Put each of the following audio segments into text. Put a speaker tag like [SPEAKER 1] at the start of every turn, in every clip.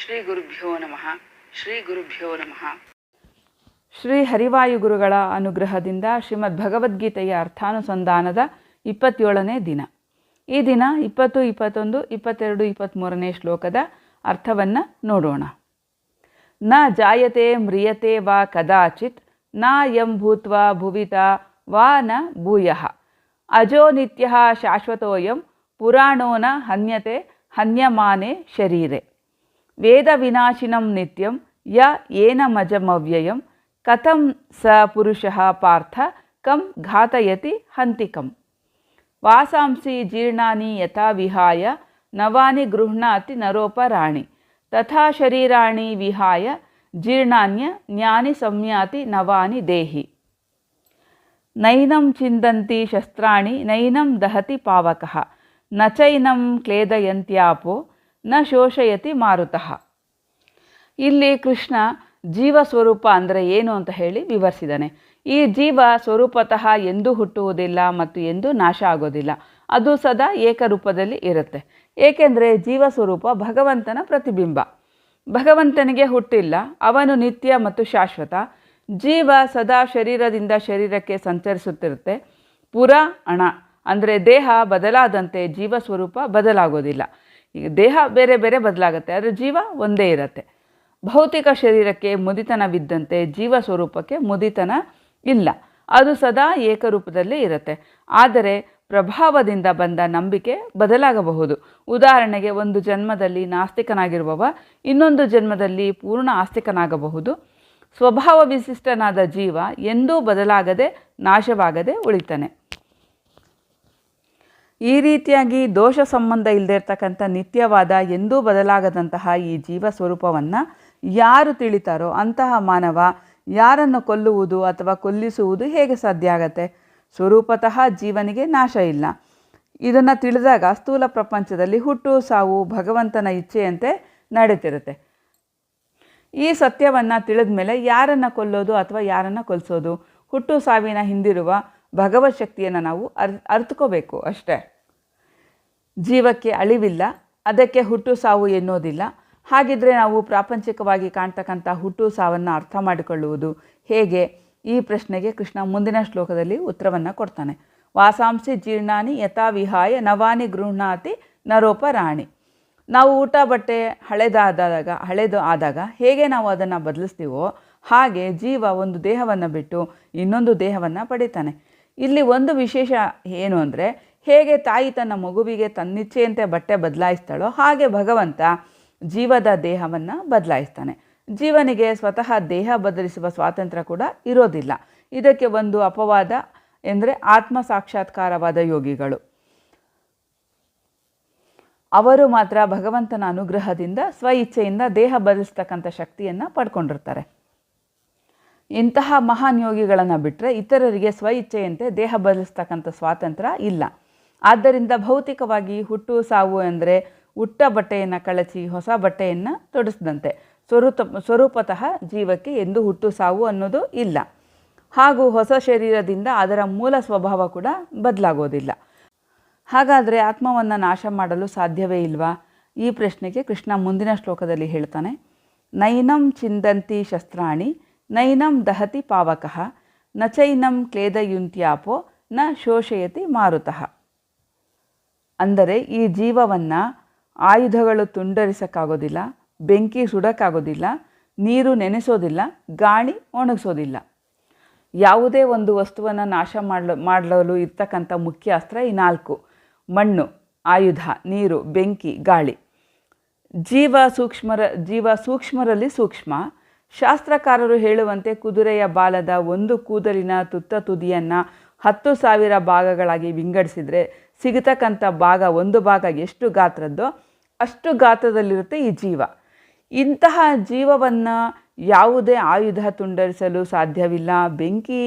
[SPEAKER 1] ಶ್ರೀ ಗುರುಭ್ಯೋ ನಮಃ. ಶ್ರೀ ಗುರುಭ್ಯೋ ನಮಃ.
[SPEAKER 2] ಶ್ರೀ ಹರಿವಾಯು ಗುರುಗಳ ಅನುಗ್ರಹದಿಂದ ಶ್ರೀಮದ್ ಭಗವದ್ಗೀತೆಯ ಅರ್ಥಾನುಸಂಧಾನದ ಇಪ್ಪತ್ತೇಳನೇ ದಿನ. ಈ ದಿನ ಇಪ್ಪತ್ತು, ಇಪ್ಪತ್ತೊಂದು, ಇಪ್ಪತ್ತೆರಡು ಇಪ್ಪತ್ತ್ಮೂರನೇ ಶ್ಲೋಕದ ಅರ್ಥವನ್ನು ನೋಡೋಣ. ನ ಜಾಯತೆ ಮ್ರಿಯತೆ ವಾ ಕದಾಚಿತ್, ನ ಯಂ ಭೂತ್ವ ಭುವಿತ, ವಾ ನ ಭೂಯ. ಅಜೋ ನಿತ್ಯ ಶಾಶ್ವತೋಯಂ, ಪುರಾಣೋ ನ ಹನ್ಯತೆ, ಹನ್ಯಮಾನೆ ಶರೀರೆ. वेदविनाशिनं नित्यं य येन मजमव्ययं कथं स पुरुषः पार्थ कं घातयति हन्तिकं। वासांसि जीर्णानि यथा विहाय नवानि गृह्णाति नरोपराणि तथा शरीराणि विहाय जीर्णान्यज्ञानि संयाति नवानि देहि। नैनं चिन्तन्ति शस्त्राणि नैनं दहति पावकः न चैनं क्लेदयन्त्यापो ನ ಶೋಷಯತಿ ಮಾರುತಃ. ಇಲ್ಲಿ ಕೃಷ್ಣ ಜೀವ ಸ್ವರೂಪ ಅಂದರೆ ಏನು ಅಂತ ಹೇಳಿ ವಿವರಿಸಿದ್ದಾನೆ. ಈ ಜೀವ ಸ್ವರೂಪತಃ ಎಂದೂ ಹುಟ್ಟುವುದಿಲ್ಲ ಮತ್ತು ಎಂದೂ ನಾಶ ಆಗೋದಿಲ್ಲ. ಅದು ಸದಾ ಏಕರೂಪದಲ್ಲಿ ಇರುತ್ತೆ. ಏಕೆಂದರೆ ಜೀವ ಸ್ವರೂಪ ಭಗವಂತನ ಪ್ರತಿಬಿಂಬ. ಭಗವಂತನಿಗೆ ಹುಟ್ಟಿಲ್ಲ, ಅವನು ನಿತ್ಯ ಮತ್ತು ಶಾಶ್ವತ. ಜೀವ ಸದಾ ಶರೀರದಿಂದ ಶರೀರಕ್ಕೆ ಸಂಚರಿಸುತ್ತಿರುತ್ತೆ. ಪುರ ಹಣ ಅಂದರೆ ದೇಹ ಬದಲಾದಂತೆ ಜೀವ ಸ್ವರೂಪ ಬದಲಾಗೋದಿಲ್ಲ. ಈಗ ದೇಹ ಬೇರೆ ಬೇರೆ ಬದಲಾಗುತ್ತೆ, ಆದರೆ ಜೀವ ಒಂದೇ ಇರುತ್ತೆ. ಭೌತಿಕ ಶರೀರಕ್ಕೆ ಮುದಿತನವಿದ್ದಂತೆ ಜೀವ ಸ್ವರೂಪಕ್ಕೆ ಮುದಿತನ ಇಲ್ಲ. ಅದು ಸದಾ ಏಕರೂಪದಲ್ಲೇ ಇರುತ್ತೆ. ಆದರೆ ಪ್ರಭಾವದಿಂದ ಬಂದ ನಂಬಿಕೆ ಬದಲಾಗಬಹುದು. ಉದಾಹರಣೆಗೆ ಒಂದು ಜನ್ಮದಲ್ಲಿ ನಾಸ್ತಿಕನಾಗಿರುವವ ಇನ್ನೊಂದು ಜನ್ಮದಲ್ಲಿ ಪೂರ್ಣ ಆಸ್ತಿಕನಾಗಬಹುದು. ಸ್ವಭಾವ ವಿಶಿಷ್ಟನಾದ ಜೀವ ಎಂದೂ ಬದಲಾಗದೆ ನಾಶವಾಗದೆ ಉಳಿತಾನೆ. ಈ ರೀತಿಯಾಗಿ ದೋಷ ಸಂಬಂಧ ಇಲ್ಲದೆ ಇರ್ತಕ್ಕಂಥ ನಿತ್ಯವಾದ ಎಂದೂ ಬದಲಾಗದಂತಹ ಈ ಜೀವ ಸ್ವರೂಪವನ್ನು ಯಾರು ತಿಳಿತಾರೋ ಅಂತಹ ಮಾನವ ಯಾರನ್ನು ಕೊಲ್ಲುವುದು ಅಥವಾ ಕೊಲ್ಲಿಸುವುದು ಹೇಗೆ ಸಾಧ್ಯ ಆಗತ್ತೆ? ಸ್ವರೂಪತಃ ಜೀವನಿಗೆ ನಾಶ ಇಲ್ಲ. ಇದನ್ನು ತಿಳಿದಾಗ ಸ್ಥೂಲ ಪ್ರಪಂಚದಲ್ಲಿ ಹುಟ್ಟು, ಸಾವು, ಭಗವಂತನ ಇಚ್ಛೆಯಂತೆ ನಡೀತಿರುತ್ತೆ ಈ ಸತ್ಯವನ್ನು ತಿಳಿದ ಮೇಲೆ ಯಾರನ್ನು ಕೊಲ್ಲೋದು ಅಥವಾ ಯಾರನ್ನು ಕೊಲ್ಲಿಸೋದು ಹುಟ್ಟು, ಸಾವಿನ ಹಿಂದಿರುವ ಭಗವತ್ ಶಕ್ತಿಯನ್ನು ನಾವು ಅರ್, ಅರ್ತ್ಕೋಬೇಕು ಅಷ್ಟೇ. ಜೀವಕ್ಕೆ ಅಳಿವಿಲ್ಲ, ಅದಕ್ಕೆ ಹುಟ್ಟು ಸಾವು ಎನ್ನೋದಿಲ್ಲ. ಹಾಗಿದ್ರೆ ನಾವು ಪ್ರಾಪಂಚಿಕವಾಗಿ ಕಾಣ್ತಕ್ಕಂಥ ಹುಟ್ಟು ಸಾವನ್ನು ಅರ್ಥ ಮಾಡಿಕೊಳ್ಳುವುದು ಹೇಗೆ? ಈ ಪ್ರಶ್ನೆಗೆ ಕೃಷ್ಣ ಮುಂದಿನ ಶ್ಲೋಕದಲ್ಲಿ ಉತ್ತರವನ್ನು ಕೊಡ್ತಾನೆ. ವಾಸಾಂಸಿ ಜೀರ್ಣಾನಿ ಯಥಾವಿಹಾಯ ನವಾನಿ ನರೋಪ ರಾಣಿ ನಾವು ಊಟ, ಬಟ್ಟೆ ಹಳೆದಾದಾಗ, ಹಳೆದು ಆದಾಗ ಹೇಗೆ ನಾವು ಅದನ್ನು ಬದಲಿಸ್ತೀವೋ ಹಾಗೆ ಜೀವ ಒಂದು ದೇಹವನ್ನು ಬಿಟ್ಟು ಇನ್ನೊಂದು ದೇಹವನ್ನು ಪಡಿತಾನೆ. ಇಲ್ಲಿ ಒಂದು ವಿಶೇಷ ಏನು ಅಂದರೆ, ಹೇಗೆ ತಾಯಿ ತನ್ನ ಮಗುವಿಗೆ ತನ್ನಿಚ್ಛೆಯಂತೆ ಬಟ್ಟೆ ಬದಲಾಯಿಸ್ತಾಳೋ ಹಾಗೆ ಭಗವಂತ ಜೀವದ ದೇಹವನ್ನು ಬದಲಾಯಿಸ್ತಾನೆ. ಜೀವನಿಗೆ ಸ್ವತಃ ದೇಹ ಬದಲಿಸುವ ಸ್ವಾತಂತ್ರ್ಯ ಕೂಡ ಇರೋದಿಲ್ಲ. ಇದಕ್ಕೆ ಒಂದು ಅಪವಾದ ಎಂದರೆ ಆತ್ಮ ಸಾಕ್ಷಾತ್ಕಾರವಾದ ಯೋಗಿಗಳು. ಅವರು ಮಾತ್ರ ಭಗವಂತನ ಅನುಗ್ರಹದಿಂದ ಸ್ವ ಇಚ್ಛೆಯಿಂದ ದೇಹ ಬದಲಿಸ್ತಕ್ಕಂಥ ಶಕ್ತಿಯನ್ನು ಪಡ್ಕೊಂಡಿರ್ತಾರೆ. ಇಂತಹ ಮಹಾನ್ ಯೋಗಿಗಳನ್ನು ಬಿಟ್ಟರೆ ಇತರರಿಗೆ ಸ್ವ ಇಚ್ಛೆಯಂತೆ ದೇಹ ಬದಲಿಸ್ತಕ್ಕಂಥ ಸ್ವಾತಂತ್ರ್ಯ ಇಲ್ಲ. ಆದ್ದರಿಂದ ಭೌತಿಕವಾಗಿ ಹುಟ್ಟು ಸಾವು ಅಂದರೆ ಹುಟ್ಟ ಬಟ್ಟೆಯನ್ನು ಕಳಚಿ ಹೊಸ ಬಟ್ಟೆಯನ್ನು ತೊಡಿಸಿದಂತೆ. ಸ್ವರೂಪ, ಸ್ವರೂಪತಃ ಜೀವಕ್ಕೆ ಎಂದು ಹುಟ್ಟು ಸಾವು ಅನ್ನೋದು ಇಲ್ಲ. ಹಾಗೂ ಹೊಸ ಶರೀರದಿಂದ ಅದರ ಮೂಲ ಸ್ವಭಾವ ಕೂಡ ಬದಲಾಗೋದಿಲ್ಲ. ಹಾಗಾದರೆ ಆತ್ಮವನ್ನು ನಾಶ ಮಾಡಲು ಸಾಧ್ಯವೇ ಇಲ್ವಾ? ಈ ಪ್ರಶ್ನೆಗೆ ಕೃಷ್ಣ ಮುಂದಿನ ಶ್ಲೋಕದಲ್ಲಿ ಹೇಳ್ತಾನೆ, ನೈನಂ ಚಿಂದಂತಿ ಶಸ್ತ್ರಾಣಿ ನೈನಂ ದಹತಿ ಪಾವಕಃ, ನ ಚೈನಂ ಕ್ಲೇದಯುಂತ್ಯಾಪೋ, ನ ಶೋಷಯತಿ ಮಾರುತಃ. ಅಂದರೆ ಈ ಜೀವವನ್ನು ಆಯುಧಗಳು ತುಂಡರಿಸೋಕ್ಕಾಗೋದಿಲ್ಲ, ಬೆಂಕಿ ಸುಡೋಕ್ಕಾಗೋದಿಲ್ಲ, ನೀರು ನೆನೆಸೋದಿಲ್ಲ, ಗಾಳಿ ಒಣಗಿಸೋದಿಲ್ಲ. ಯಾವುದೇ ಒಂದು ವಸ್ತುವನ್ನು ನಾಶ ಮಾಡಲು ಮಾಡಲು ಇರ್ತಕ್ಕಂಥ ಮುಖ್ಯ ಅಸ್ತ್ರ ಈ ನಾಲ್ಕು. ಮಣ್ಣು, ಆಯುಧ, ನೀರು, ಬೆಂಕಿ, ಗಾಳಿ. ಜೀವ ಸೂಕ್ಷ್ಮರ, ಜೀವ ಸೂಕ್ಷ್ಮರಲ್ಲಿ ಸೂಕ್ಷ್ಮ ಶಾಸ್ತ್ರಕಾರರು ಹೇಳುವಂತೆ ಕುದುರೆಯ ಬಾಲದ ಒಂದು ಕೂದಲಿನ ತುತ್ತ ತುದಿಯನ್ನು ಹತ್ತು ಸಾವಿರ ಭಾಗಗಳಾಗಿ ವಿಂಗಡಿಸಿದರೆ ಸಿಗತಕ್ಕಂಥ ಭಾಗ ಒಂದು ಭಾಗ ಎಷ್ಟು ಗಾತ್ರದ್ದೋ ಅಷ್ಟು ಗಾತ್ರದಲ್ಲಿರುತ್ತೆ ಈ ಜೀವ. ಇಂತಹ ಜೀವವನ್ನು ಯಾವುದೇ ಆಯುಧ ತುಂಡರಿಸಲು ಸಾಧ್ಯವಿಲ್ಲ, ಬೆಂಕಿ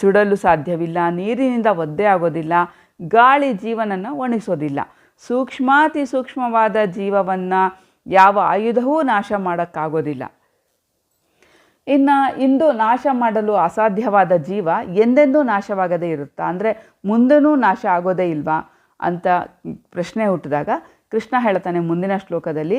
[SPEAKER 2] ಸುಡಲು ಸಾಧ್ಯವಿಲ್ಲ, ನೀರಿನಿಂದ ಒದ್ದೆ ಆಗೋದಿಲ್ಲ, ಗಾಳಿ ಜೀವನನ್ನು ಒಣಗಿಸೋದಿಲ್ಲ ಸೂಕ್ಷ್ಮಾತಿ ಸೂಕ್ಷ್ಮವಾದ ಜೀವವನ್ನು ಯಾವ ಆಯುಧವೂ ನಾಶ ಮಾಡೋಕ್ಕಾಗೋದಿಲ್ಲ. ಇನ್ನು ಇಂದು ನಾಶ ಮಾಡಲು ಅಸಾಧ್ಯವಾದ ಜೀವ ಎಂದೆಂದೂ ನಾಶವಾಗದೇ ಇರುತ್ತಾ? ಅಂದರೆ ಮುಂದೆನೂ ನಾಶ ಆಗೋದೇ ಇಲ್ವಾ? ಅಂತ ಪ್ರಶ್ನೆ ಹುಟ್ಟಿದಾಗ ಕೃಷ್ಣ ಹೇಳ್ತಾನೆ ಮುಂದಿನ ಶ್ಲೋಕದಲ್ಲಿ